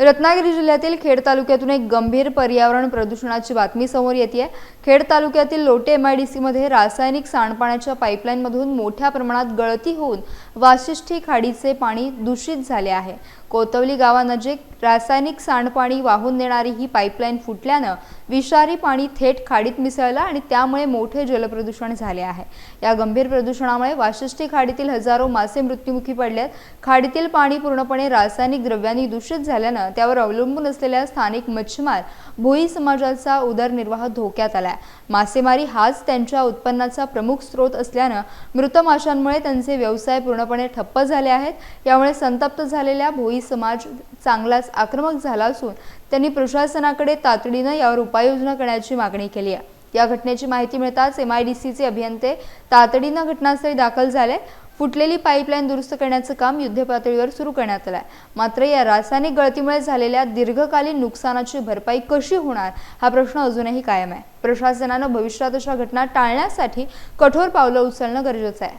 रत्नागिरी जिल्ह्यातील खेड तालुक्यातून एक गंभीर पर्यावरण प्रदूषणाची बातमी समोर येते आहे खेड तालुक्यातील लोटे एम आय डी सीमध्ये रासायनिक सांडपाण्याच्या पाईपलाईनमधून मोठ्या प्रमाणात गळती होऊन वाशिष्ठी खाडीचे पाणी दूषित झाले आहे. कोतवली गावानजीक रासायनिक सांडपाणी वाहून नेणारी ही पाईपलाईन फुटल्यानं विषारी पाणी थेट खाडीत मिसळलं आणि त्यामुळे मोठे जलप्रदूषण झाले आहे. या गंभीर प्रदूषणामुळे वाशिष्ठी खाडीतील हजारो मासे मृत्युमुखी पडले आहेत खाडीतील पाणी पूर्णपणे रासायनिक द्रव्यांनी दूषित झाल्यानं त्यावर अवलंबून असलेल्या स्थानिक मच्छीमार भोई समाजाचा उदरनिर्वाह धोक्यात आलाय. मासेमारी हाच त्यांच्या उत्पन्नाचा प्रमुख स्रोत असल्यानं मृत माशांमुळे त्यांचे व्यवसाय पूर्णपणे ठप्प झाले आहेत. यामुळे संतप्त झालेल्या भोई समाज चांगलाच आक्रमक झाला असून त्यांनी प्रशासनाकडे तातडीनं यावर उपाययोजना करण्याची मागणी केली आहे. या घटनेची माहिती मिळताच एम आय डी सीचे अभियंते तातडीनं घटनास्थळी दाखल झाले. फुटलेली पाईपलाईन दुरुस्त करण्याचं काम युद्धपातळीवर सुरू करण्यात आलं आहे मात्र या रासायनिक गळतीमुळे झालेल्या दीर्घकालीन नुकसानाची भरपाई कशी होणार हा प्रश्न अजूनही कायम आहे. प्रशासनानं भविष्यात अशा घटना टाळण्यासाठी कठोर पावलं उचलणं गरजेचं आहे.